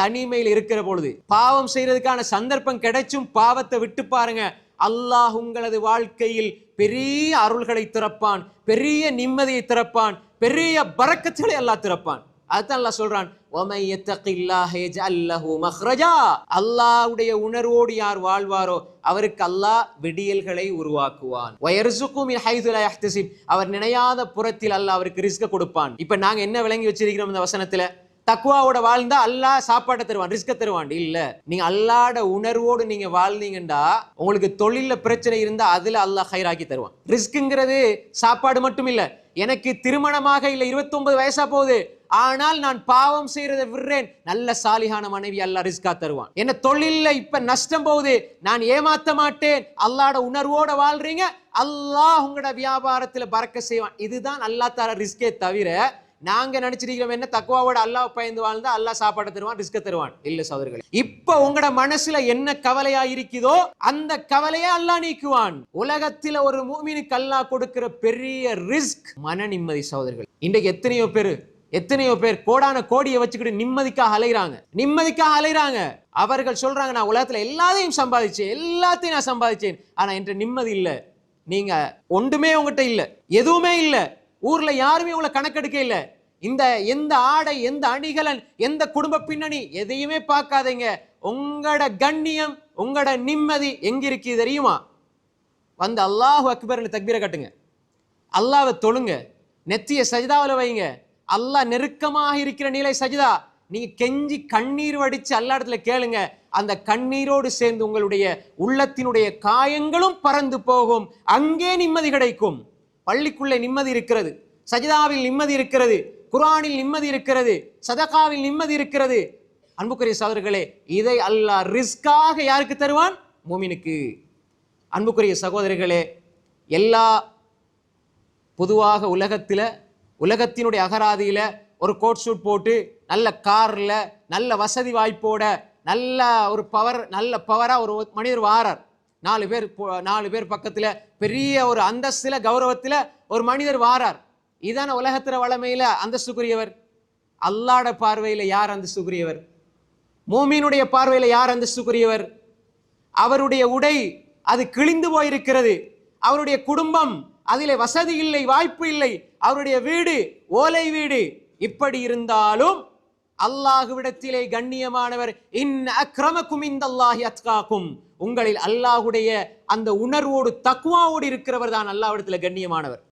தனிமையில் இருக்கிற பொழுது பாவம் செய்யறதுக்கான சந்தர்ப்பம் கிடைச்சும் பாவத்தை விட்டு பாருங்க. அல்லாஹ் உங்களது வாழ்க்கையில் பெரிய அருள்களை திறப்பான் பெரிய நிம்மதியை திறப்பான் பெரிய பறக்கச்சலை அல்லாஹ் திறப்பான். அதுதான் அல்லாஹ் சொல்றான் அல்லாஹ்வுடைய உணர்வோடு யார் வாழ்வாரோ அவருக்கு அல்லாஹ் விடியல்களை உருவாக்குவான். அவர் நினையாத புறத்தில் அல்லாஹ் அவருக்கு ரிஸ்க கொடுப்பான். இப்ப நாங்க என்ன விளங்கி வச்சிருக்கிறோம் இந்த வசனத்துல? தக்குவாவோட வாழ்ந்தா அல்லா சாப்பாட்டை தருவான் ரிஸ்க தருவான். இல்ல நீங்க அல்லாட உணர்வோடு நீங்க வாழ்ந்தீங்கண்டா உங்களுக்கு தொழில பிரச்சனை இருந்தா அதுல அல்லாஹ் ஹைராக்கி தருவான். ரிஸ்க்குங்கிறது சாப்பாடு மட்டும் இல்ல எனக்கு திருமணமாக இல்ல 29 வயசா போகுது ஆனால் நான் பாவம் செய்யறதை விடுறேன் நல்ல சாலிகான மனைவி அல்லா ரிஸ்கா தருவான். என்ன தொழில இப்ப நஷ்டம் போகுது நான் ஏமாத்த மாட்டேன் அல்லாட உணர்வோட வாழ்றீங்க அல்லாஹ் உங்களோட வியாபாரத்துல பறக்க செய்வான். இதுதான் அல்லா தர ரிஸ்கே தவிர நாங்கள் நினச்சிருக்கிறோம் என்ன தக்குவாவோட அல்லாஹ் பயந்து வாழ்ந்து அல்லாஹ் சாப்பாடு தருவான் ரிஸ்க தருவான். இல்லை சோதர்கள் இப்போ உங்களோட மனசுல என்ன கவலையா இருக்குதோ அந்த கவலையை அல்லாஹ் நீக்குவான். உலகத்தில் ஒரு மூமினுக்கு அல்லாஹ் கொடுக்கிற பெரிய ரிஸ்க் மன நிம்மதி சோதர்கள் இன்றைக்கு எத்தனையோ பேர் எத்தனையோ பேர் கோடான கோடியை வச்சுக்கிட்டு நிம்மதிக்காக அலைகிறாங்க நிம்மதிக்காக அலைகிறாங்க அவர்கள் சொல்றாங்க நான் உலகத்தில் எல்லாத்தையும் சம்பாதிச்சேன் எல்லாத்தையும் நான் சம்பாதிச்சேன். ஆனால் என்ற நிம்மதி இல்லை. நீங்க ஒன்றுமே உங்ககிட்ட இல்லை எதுவுமே இல்லை. ஊர்ல யாருமே உங்களை கணக்கெடுக்க இல்லை. இந்த எந்த ஆடை எந்த அணிகலன் எந்த குடும்ப பின்னணி எதையுமே பார்க்காதீங்க. உங்களோட கண்ணியம் உங்களோட நிம்மதி எங்க இருக்கு தெரியுமா? வந்து அல்லாஹ் அக்பர்னு தக்பீரை கட்டுங்க. அல்லாவை தொழுங்க. நெத்திய சஜிதாவில் வைங்க. அல்லாஹ் நெருக்கமாக இருக்கிற நிலை சஜிதா நீங்கள் கெஞ்சி கண்ணீர் வடித்து அல்லா இடத்துல கேளுங்க. அந்த கண்ணீரோடு சேர்ந்து உங்களுடைய உள்ளத்தினுடைய காயங்களும் பறந்து போகும். அங்கே நிம்மதி கிடைக்கும். பள்ளிக்குள்ளே நிம்மதி இருக்கிறது. சஜிதாவில் நிம்மதி இருக்கிறது. குரானில் நிம்மதி இருக்கிறது. சதகாவில் நிம்மதி இருக்கிறது. அன்புக்குரிய சகோதரர்களே இதை அல்லாஹ் ரிஸ்காக யாருக்கு தருவான்? மூமினுக்கு. அன்புக்குரிய சகோதரர்களே எல்லா பொதுவாக உலகத்தில் உலகத்தினுடைய அகராதியில் ஒரு கோட் ஷூட் போட்டு நல்ல காரில் நல்ல வசதி வாய்ப்போட நல்ல ஒரு பவர் நல்ல பவராக ஒரு மனிதர் வாரார். நாலு பேர் போ- நாலு பேர் பக்கத்தில் பெரிய ஒரு அந்தஸ்தில் கௌரவத்தில் ஒரு மனிதர் வாரார். இதான உலகத்திற வளமையில் அந்தஸ்துக்குரியவர். அல்லாட பார்வையில் யார் அந்தஸ்துக்குரியவர்? மூமியினுடைய பார்வையில் யார் அந்தஸ்துக்குரியவர்? அவருடைய உடை அது கிழிந்து போயிருக்கிறது. அவருடைய குடும்பம் அதிலே வசதி இல்லை வாய்ப்பு இல்லை. அவருடைய வீடு ஓலை வீடு. இப்படி இருந்தாலும் அல்லாஹுவிடத்திலே கண்ணியமானவர் இன் அக்ரமக்கும் இந்தல்லாஹி அத்காக்கும். உங்களில் அல்லாஹுடைய அந்த உணர்வோடு தக்குவாவோடு இருக்கிறவர் தான் அல்லாவிடத்தில் கண்ணியமானவர்.